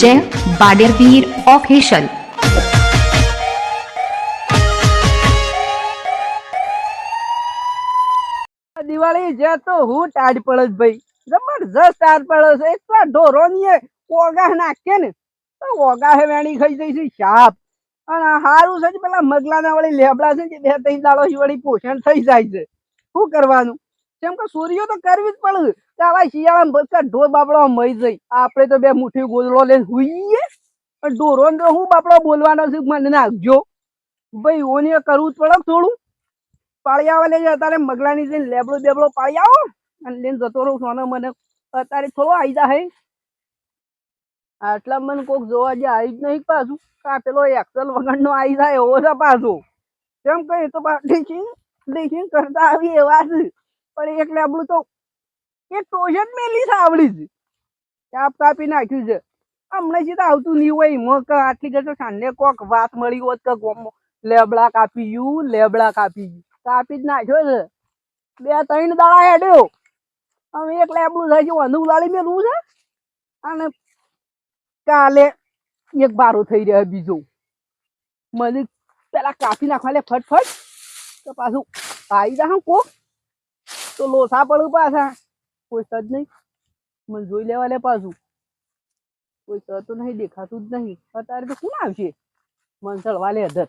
જય બાડેરવીર ઓફિશિયલ દિવાળી જે તો હું ટાઢ પડસ ભાઈ. જબરજસ્ત ટાઢ પડે છે એટલા ઢોરો ની ઓગા નાખે ને. તો ઓગા વેણી ખાઈ જઈ છે સાપ અને હારું છે પેલા મગલાના વળી લેબડા છે જે બે ત્રણ દાડો વળી પોષણ થઈ જાય છે. શું કરવાનું? કેમ કે સૂર્યો તો કરવી જ પડે. કે આવા શિયાળામાં બધા ઢોર બાપડો મરી જાય. આપણે તો બે મુઠ્ઠી ગોદડો લઈને હુઈએ. પણ ઢોરો તો હું બાપડો બોલવાનો છે, મને નાખજો. ભાઈ, ઓને કરવું જ પડે થોડું. પાળી આવે લઈ અત્યારે મગલાની જઈને લેબડો બેબડો પાળી આવો. અને લઈને જતો રહું સોનો મને. અત્યારે થોડો આવી જાય આટલા મને કોક જોવા જે આવી જ નહીં પાછું. કા પેલો એક્સલ વગરનો આવી જાય એવો છે પાછો. કેમ કઈ તો પાછી દેખી કરતા આવી એવા છે. પણ એક લેબડું તો એક જ મેલી છે આવડી જ. ચાપ કાપી નાખ્યું છે. હમણાં સીધા આવતું નહીં હોય, એમાં કે આટલી ઘડી તો સાંજે કોક વાત મળી હોત કે ગોમ લેબડા કાપી ગયું, લેબડા કાપી ગયું. કાપી જ નાખ્યો છે. બે ત્રણ દાડા હેડ્યો. હવે એક લેબડું થાય છે વધુ લાડી મેળવું છે. અને કાલે એક બારો થઈ રહ્યો બીજો. મને પેલા કાપી નાખવા લે ફટફટ, તો પાછું આવી જા કોક. તો લોસા પડું પાછા. કોઈ સજ નહીં. મને જોઈ લેવા લે પાછું. કોઈ સર તો નહીં, દેખાતું જ નહીં. અત્યારે તો કોણ આવશે? મન ચડવા લે અધર.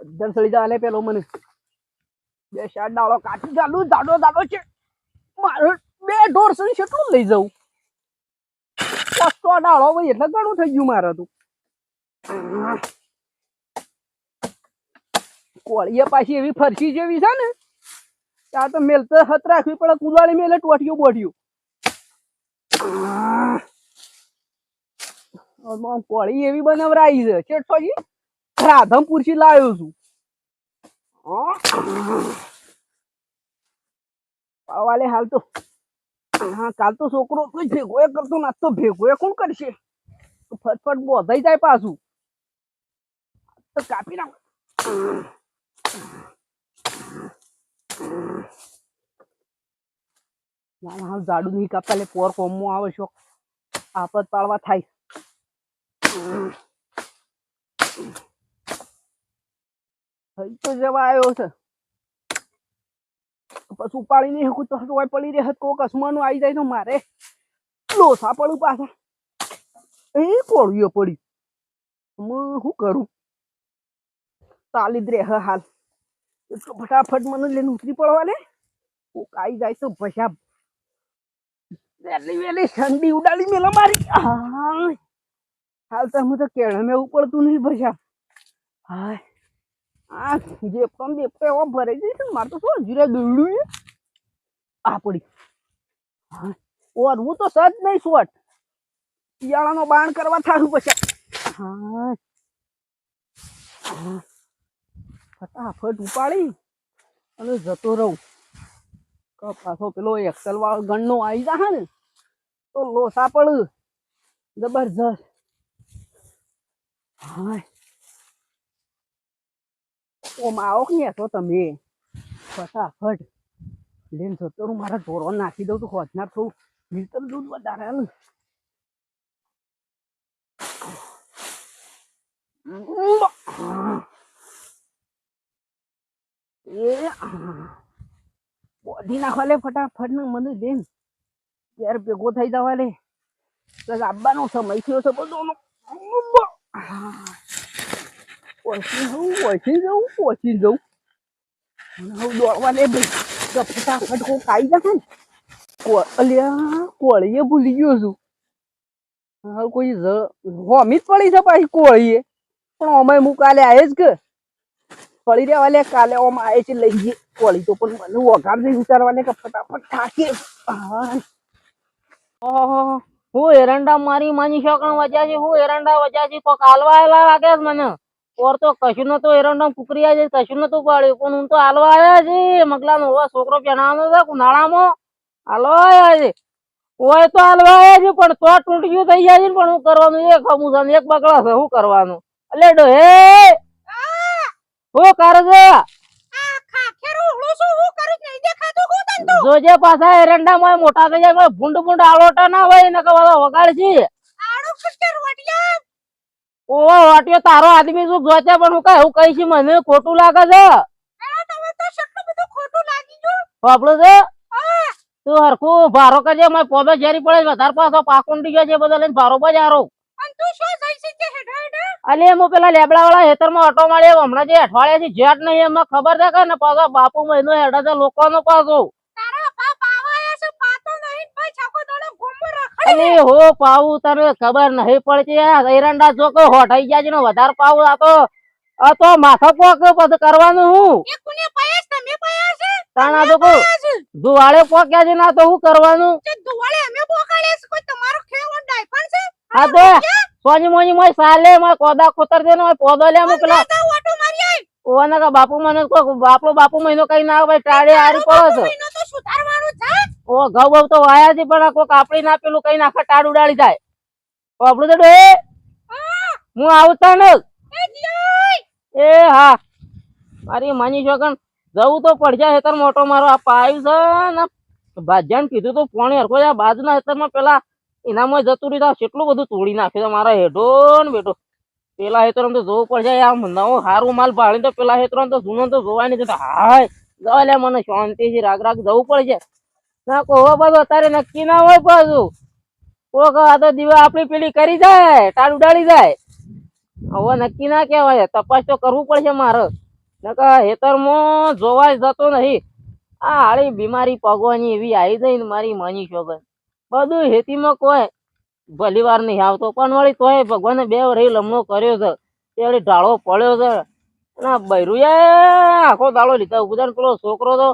અધર ચડી જવા લે પેલો મને. બે શાળ ડાળો કાઠી ચાલુ દાડો દાડો છે. મારો બે ઢોર છે કેટલું લઈ જવું? પસ્તો ડાળો ભાઈ એટલે ઘણું થઈ ગયું મારે તો કોળીએ પાછી એવી ફરસી જેવી છે ને ત્યાં તો મેલ તો હત રાખવી પડે, કુલાળી મેલે ટોટિયું બોઢિયું કોળી એવી બનાવરાઈ છે. ચેટોજી રાધમપુરથી લાવ્યો છું. પાવાલે હાલ તો, હા, કાલ તો છોકરો તો ભેગો એ કરતો નાસ્તો ભેગો એ કોણ કરશે? ફટફટ બોધાઈ જાય પાછું. તો કાપી નાખ. ના ના, ઝાડુ નહીં કાપતા, લે, પોર કોમો આવે છો. આપત પાડવા થાય. તો જવા આવ્યો છે. પછી ઉપાડી નહીં શકું તો હોય પડી રહે કોક અસમાનું આવી જાય તો મારે. લોસા પડું પાછા. એ કોળીઓ પડી. હું શું કરું? તાલી જ રહે હાલ. એટલું ફટાફટ મને લઈને ઉતરી પડવા લે કોક આવી જાય તો ભસા વહેલી વહેલી ઠંડી ઉડાડી મેલો મારી. હાલ તો હું તો કેળે મેં ઉપડતું નહીં ભસા હાય. આ જે પણ બે એવો ભરાઈ જાય છે મારે તો શું જીરા દોડ્યું આ પડી. હા ઓર હું તો સજ નહીં સુવટ શિયાળાનો બાણ કરવા થારું પછી. હા હા. ફટાફટ ઉપાડી અને જતો રહું. પાછો પેલો એક્સલ વાળો ગણનો આવી જા ને, તો લોસા પડ. જબરજસ્ત. હાય. ઓમ આવો કે તો તમે. ફટાફટ. લઈને જતો રહું, મારા ઢોરો નાખી દઉં તો હોજના થોડું લીટર દૂધ વધારે હાલ એ બોધી નાખવા લે ફટાફટ ને મને લઈને ત્યારે ભેગો થઈ જવા લે બસ આવવાનો સમય થયો છે બધો ઓછી જવું પહોંચી જવું પહોંચી જવું હવે દોડવા લે ભાઈ. તો ફટાફટ કોઈ કાઈ જશે ને. અલ્યા, કોળીએ ભૂલી ગયો છું. હવે કોઈ હોમી જ પડી છે પાછી કોળીએ. પણ અમે મુકાલે કાલે આવે જ કે. પડી રહેવા લે, કાલે ઓમ આવે છે લઈ જઈએ. પડી તો પણ મને વઘાર નહીં લે કે ફટાફટ થાકે. હા એરંડા મારી માની શકણ વચ્યા છે હું એરંડા વચ્યા છે કોક હાલવા આવેલા લાગે મને. ઓર તો કશું નતો એરંડા કુકરી છે કશું નતું પાડ્યું. પણ હું તો હાલવા આવ્યા છે. મગલા નો છોકરો પહેણાવાનો છે ઉનાળામાં હાલવા આવ્યા છે. ઓય તો હાલવા છે, પણ તો તૂટ્યું થઈ જાય છે પણ હું કરવાનું એક છે એક બગડા છે શું કરવાનું? એટલે હે હું કરે છે શું જોજે પાછા એરંડામાં મોટા થઈ જાય ભૂંડ ભૂંડ આળોટા ના હોય ને કે બધા વગાડ છે ઓવો વાટ્યો તારો આદમી શું જોતે પણ હું કઈ હું કઈ છી. મને ખોટું લાગે છે બાપડો છે? તું હરખું ભારો કરજે મેં પોદો ઝેરી પડે વધારે પાછો પાકુંડી ગયો છે બધો લઈને ભારો બજારો. અલે હું પેલા લેબડા વાળા હેતરમાં ઓટો માર્યો. હમણાં જે અઠવાડિયા થી જેટ નહીં એમાં ખબર છે કે? ને પાછો બાપુ મહિનો હેડા છે લોકો નો પાછો અરે હો પાવું તને ખબર નહીં પડતી. એરંડા જો કે હોઠાઈ ગયા છે વધારે પાવું આ તો આ તો માથા પોક કરવાનું હું. તાણા તો કહું દુવાળે પોક્યા છે ના તો હું કરવાનું? હા તો સોની મોની મોય સાલે મોય કોદા ખોતર છે મોય પોદો લે અમે પેલા ઓને કે બાપુ મને કો બાપડો બાપુ મહિનો કઈ ના ભાઈ ટાળે આરી પડો છે. ઓ ઘઉં ઘઉ તો વાયા છે પણ કોક આપડી ના પેલું કઈ નાખે ટાળ ઉડાડી જાય. બાપડું તો એ હું. આવતા ન એ હા. મારી માની છોકન જવું તો પડશે હેતર મોટો મારો આ પાયું છે ને. ભાજ્યાને કીધું તો પોણી હરકો આ બાજુના હેતરમાં પેલા એનામાં જતું રહ્યું કેટલું બધું તોડી નાખ્યું છે? મારા હેઠો ને બેઠો પેલા હેતર તો જોવું પડશે. આમ નવો સારું માલ ભાળી તો પેલા હેતર તો જૂનો તો જોવાય નહીં હાય જવા લે મને શાંતિથી. રાગ રાગ જવું પડશે. ના કહો બધું અત્યારે નક્કી ના હોય પાછું. કોક આ તો દીવા આપણી પેલી કરી જાય ટાળ ઉડાડી જાય. હવે નક્કી ના કહેવાય. તપાસ તો કરવું પડશે મારે. નકર હેતરમાં જોવાય જતો નહીં. આ હાળી બીમારી પગવાની એવી આવી જાય ને મારી માની છોકર બધું હેતીમાં કોઈ ભલી વાર નહીં આવતો. પણ વળી તોય ભગવાને બે રહી લમણો કર્યો છે. તે વળી ઢાળો પડ્યો છે. અને બૈરુયા આખો દાળો લીધા. ઉગદાન પેલો છોકરો તો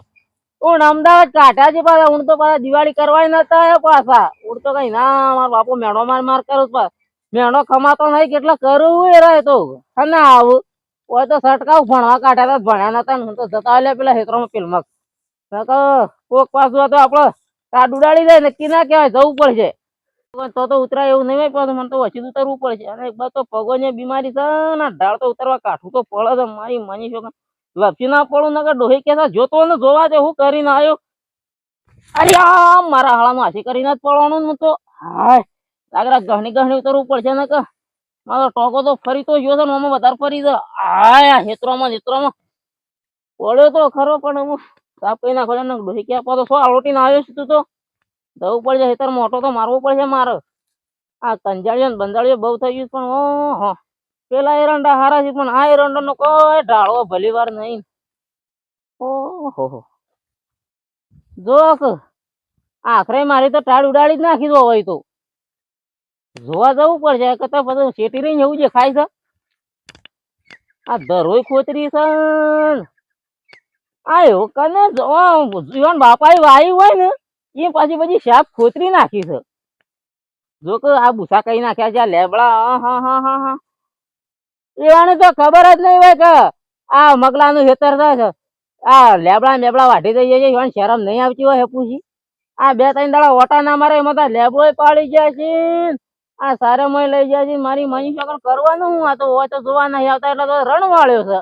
હું અમદાવાદ કાઢ્યા છે પાછા. હું તો પાછા દિવાળી કરવાય નતા આવ્યા પાછા. હું તો કઈ ના, મારો બાપુ મેણો માર માર કરું પાછા. મેણો કમાતો નહીં, કેટલા કરવું એ રહે તો. અને આવું. હોય તો સટકાવ ભણવા કાઢ્યા હતા ભણ્યા નતા હું તો જતા પેલા હેતરોમાં ફિલ્મ કોક પાછું તો આપડે કાડ ઉડાડી દે ના કહેવાય, જવું પડશે. તો તો ઉતરાય એવું નહીં પણ મને તો વચ્ચે ઉતરવું પડશે. અને એક બાદ તો પગોની બીમારી છે ને ઢાળ તો ઉતરવા કાઠું તો પડે છે. મારી માની શકો લપસી ના પડું, નકર ડોહી કેસા જોતો ને જોવા દે, હું કરીને આવ્યો. અરે આ મારા હાળામાં હાથી કરીને જ પડવાનું ને હું તો. હાય લાગરા ગહણી ગહણી ઉતરવું પડશે ને કે મારો ટોકો તો ફરી તો ગયો છે, ને આમાં વધારે ફરી છે. આ હેતરોમાં હેતરોમાં પડ્યો તો ખરો, પણ હું સાપ કઈ નાખો ને ડોહી ક્યાં પાછો? સો આલોટીને આવ્યો છે તું તો? જવું પડશે હેતર મોટો તો મારવો પડશે મારે. આ કંજાળીઓ ને બંજાળીઓ બહુ થઈ ગયું પણ ઓહો. પેલા એરંડા હારા છે, પણ આ એરંડા નો કોઈ ઢાળવો ભલી વાર નહીં. ઓહો. જો કે આખરે મારી તો ટાળ ઉડાડી જ નાખી દો હોય તો. જોવા જવું પડશે કતા બધું શેટી રહી એવું જે ખાય છે. આ દરોય ખોતરી છે ન. આ એવું કને જીવન બાપાએ વાઈ હોય ને, એ પાછી બધી શાક ખોતરી નાખી છે. જો કે આ ભૂસા કઈ નાખ્યા છે, આ લેબડા હા હા હા હા. એવાને તો ખબર જ નહીં હોય કે આ મગલાનું છે આ લેબડા મેબડા વાઢી જાય છે શરમ નહીં આવતી હોય પૂછી આ બે ત્રણ દાડા ઓટા ના મારે, એમાં તો લેબડો પાડી જાય છે આ સારા મય લઈ જાય છે, મારી મની કરવાનું હું આ તો હોય તો જોવા નહીં આવતા, એટલે રણ વાળ્યો છે.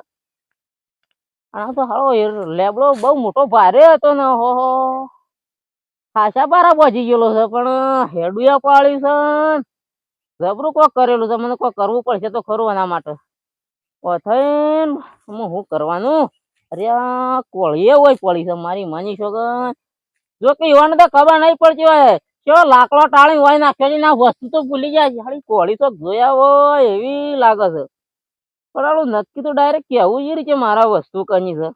આ તો હારો લેબડો બહુ મોટો ભારે હતો ને, હો હો. ખાસા બારા પહોંચી ગયેલો છે, પણ હેડુયા પાડ્યું છે જબરું કોક કરેલું છે, મને કોઈ કરવું પડશે તો ખરું એના માટે. ઓ હું શું કરવાનું? અરે કોળીએ હોય પડી છે, મારી માની છોકર જો કે યુવાને તો ખબર નહીં પડતી હોય. ચો લાકડો ટાળી હોય નાખ્યો છે ના વસ્તુ તો ભૂલી જાય હાળી કોળી તો જોયા હોય એવી લાગે છે. પણ આલું નક્કી તો ડાયરેક્ટ કેવું જ રીતે મારા વસ્તુ કની છે.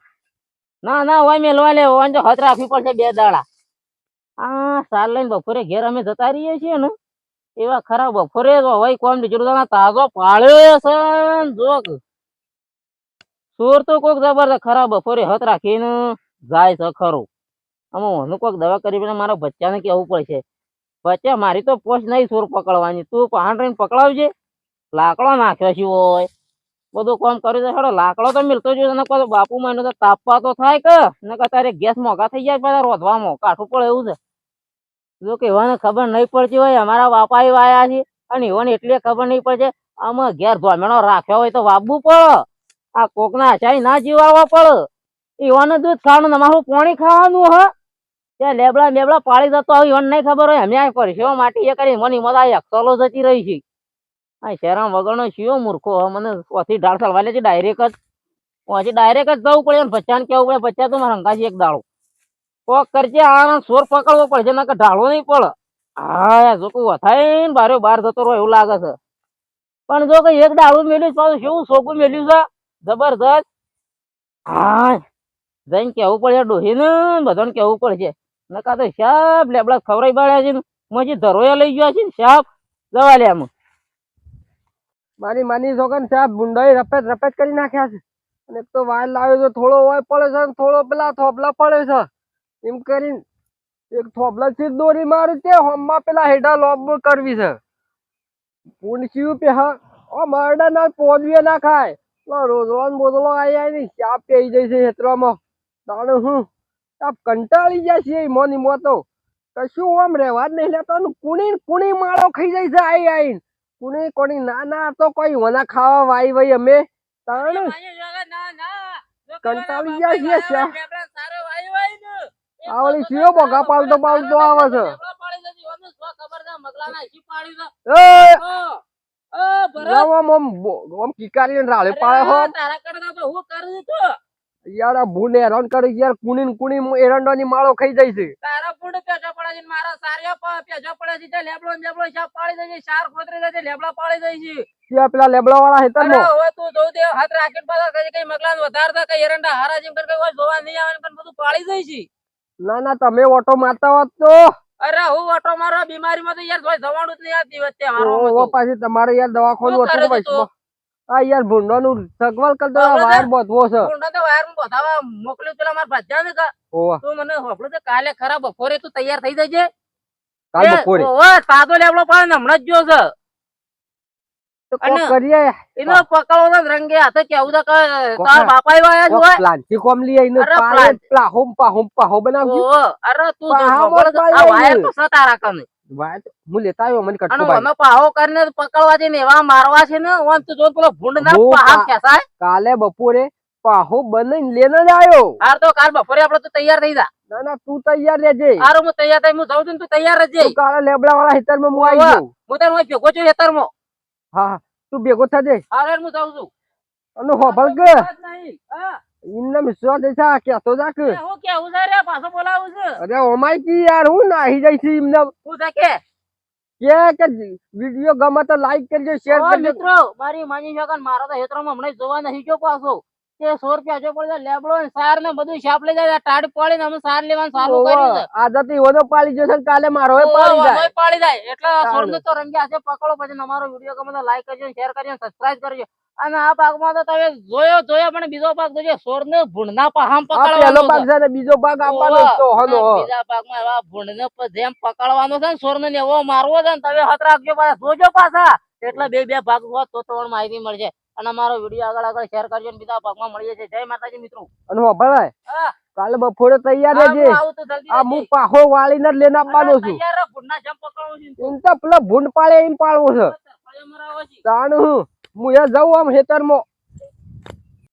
ના ના, હોય મેલવા લે, હોય તો હદ રાખવી પડશે બે દાડા. આ સાર લઈને બપોરે ઘેર અમે જતા રહીએ છીએ ને, એવા ખરા બપોરે હોય કોમ બીજું તાજો પાળ્યો છે જોક. જો તો કોક જબરદસ્ત ખરા બપોરે હત રાખીને જાય છે ખરું. આમાં હું કોક દવા કરીને મારા બચ્ચાને કહેવું પડશે, બચ્ચા, મારી તો પોસ્ટ નહીં સુર પકડવાની, તું પહાણ રહીને પકડાવજે. લાકડો નાખ્યો છે હોય બધું કામ કર્યું છે? હેડો, લાકડો તો મિલતો જ ને કોઈ બાપુ મને તો તાપવા તો થાય કે. નકર તારે ગેસ મોંઘા થઈ જાય પાછા રોધવામાં. કાઠું પડે એવું છે. જો કે ખબર નહીં પડતી હોય, અમારા બાપા એ વાયા છે. અને એવાને એટલી ખબર નહીં પડશે આમાં ઘેર ધોમેણો રાખ્યો હોય તો વાપવું પડે. આ કોકના અચાઈ ના જીવાડવા પડે. એવાને દૂધ ખાવાનું ને અમારું પાણી ખાવાનું હ. ત્યાં લેબડા લેબડા પાડી જતો હોય એવાને નહીં ખબર હોય. અમે આ છે માટી એ કરી મને મજા અક્ષલો જતી રહી છે. આ શેરામ વગરનો શિયો મૂર્ખો મને ઓથી ઢાળ સલવા લે છે ડાયરેક્ટ જ. પછી ડાયરેક્ટ જ જવું પડે ને બચ્ચાને કેવું પડે બચ્ચા તો મારા હંગાજી એક દાડો. કોક કરજે આ સોર પકડવો પડશે, નકર ઢાળવો નહીં પડે. હા જો કોઈ વથાય ને બારે બાર જતો રહો એવું લાગે છે. પણ જો કે એક ડાળું મેળ્યું પાછું શું સોગું મેળ્યું છે? જબરદસ્ત હા જઈને કેવું પડશે ડોહીને બધાને કેવું પડશે. નકા તો શાપ લેબડા ખવરાઈ બાળ્યા છે ને મજી ધરોયા લઈ ગયા છે ને શાપ જવા લે આમ. મારી માની છોકન સાહેબ ભૂંડાઈ રપેટ રપેટ કરી નાખ્યા છે. અને એક તો વાયર લાવ્યો તો થોડો હોય પડે છે થોડો પેલા થોપલા પડે છે. એમ કરીને એક થોપલા થી દોરી મારી તે હોમમાં પેલા હેડા લોબ કરવી છે. પૂંછ્યું પે હા ઓ મરડા ના પોદવીએ ના ખાય. રોજવાન બોદલો આવી આવી ની ચા પી જાય છે હેતરામાં તાણે હું આપ કંટાળી જાય છે મોની મોતો કશું આમ રહેવા જ નહીં લેતો કુણી કુણી માળો ખાઈ જાય છે આઈ આઈને કુણી કોણી ના ના તો કોઈ વના ખાવા વાઈ વઈ અમે. તાણ કંટાળી ગયા છીએ શા. આવડી શિયો બોગા પાલતો પાલતો આવે છે. એ! રાળે પાળે હો. તારા કરતા તો હું કરી હો યાર આ ભૂંડ હેરાન કરી યાર. કુણી ને કુણી એરંડોની માળો ખાઈ જાય છે. તારા ફૂડ પેચો પડે છે ને મારા સારિયા પા પેચો પડે છે તે લેબડો ને લેબડો સાપ પાડી દે છે શાર ખોતરી દે છે લેબડા પાડી દે છે. ત્યાં પેલા લેબડા વાળા હેતર અરે હવે તું જો દે હાથ રાખીને પાછા કઈ કઈ મગલાને વધારતા કઈ એરંડા હારા જેમ કરીને કઈ જોવા નહીં આવે પણ બધું પાડી દે છે. ના ના તમે ઓટો મારતા હોત તો. અરે હું ઓટો મારો બીમારીમાં તો યાર કોઈ જવાનું જ નહીં આવતી વચ્ચે ઓ, મારો ઓ, પાછી તમારે યાર દવાખાનું હતું કરે તો તું? આ યાર ભૂંડોનું સગવલ કરતો દો વાયર બોધવો છે. પૂંડા તો વાયર બતાવા મોકલ્યું પેલા મારા ભજાને ને તું મને હોપડું છે કાલે ખરા બપોરે તું તૈયાર થઈ જજે. કાલ બપોરે? ઓ સાદો લેવડો ને હમણાં જ જો છે. તો કો કરીએ. એનો પકડો તો રંગે હાથે કેવું છે તાર બાપા કોક જોય પ્લાન્ટી કોમ લઈ આઈને અરે હોમ પા પ્લાહો પાહો પાહો બનાવજો. અરે તું જો આ વાયર તો સતારા તારા કને. વાય તો હું લેતા આવ્યો મને કટકો ભાઈ અમે પાહો કરીને પકડવા છે ને એવા મારવા છે ને ઓન તું જો પેલો ભૂંડ ના પાહા ખેંચાય. કાલે બપોરે પાહો બનાવીને લઈને જ આવ્યો. હાર તો કાલ બપોરે આપડે તો તૈયાર થઈ જા. ના ના તું તૈયાર રહેજે. હારો હું તૈયાર થઈ હું જાઉં છું તું તૈયાર રહેજે. તું કાલે લેબડા વાળા હેતરમાં હું આવી જાઉં. હું અહીં ભેગો છું હેતરમાં હા તું ભેગો થજે. હારે હું જાઉં છું. અને હોભળ કે નહીં. હા. ઇન્ના વિશ્વાસ દેસા કેતો જાક એ હું કેવું છે રે? પાછો બોલાવું છે. અરે ઓમાય કી યાર હું નાહી જાય છે એમને હું છે કે? કે કે વિડિયો ગમે તો લાઈક કરજો શેર કરજો. મિત્રો મારી માની જોગન મારો તો હેતરમાં હમણાં જોવા નહીં ગયો પાછો. તે સો રૂપિયા જો પડે લેબડો ને સાર ને બધું શાપ લઈ જાય ટાડ પાડી ને અમે સાર લેવાનું ચાલુ કર્યું છે. આદત ઓનો પાડી જશે કાલે મારો પાડી જાય. પાડી જાય. એટલે સારું. તો રંગ્યા છે પકડો પછી અમારો વીડિયો ગમે તો લાઈક કરજો શેર કરજો સબસ્ક્રાઇબ કરજો. અને આ પાકમાં તો તમે જોયો જોયો પણ બીજો ભાગ જોજો સોરને ભૂંડના પહામ પકડવાનો ભાગ છે. ને બીજો પાક આપવાનો. તો હનો બીજા પાકમાં આ ભૂંડને જેમ પકડવાનો છે ને સોરને ને એવો મારવો છે ને તમે હત રાખજો પાછા જોજો પાછા. એટલે બે બે ભાગ હોત તો તમને માહિતી મળશે. અને અમારો વીડિયો આગળ આગળ શેર કરજો ને બીજા ભાગમાં મળીએ છીએ. જય માતાજી મિત્રો. અને હા. કાલે બપોરે તૈયાર રહેજે. આ. હું પાહો વાળીને લઈને આપવાનો છું. તૈયાર રહો, ભૂંડના જેમ પકડવું છે ને. એમ તો પેલા ભૂંડ પાડે એમ પાડવો છે. તાણ હું એ જાઉં આમ હેતરમાં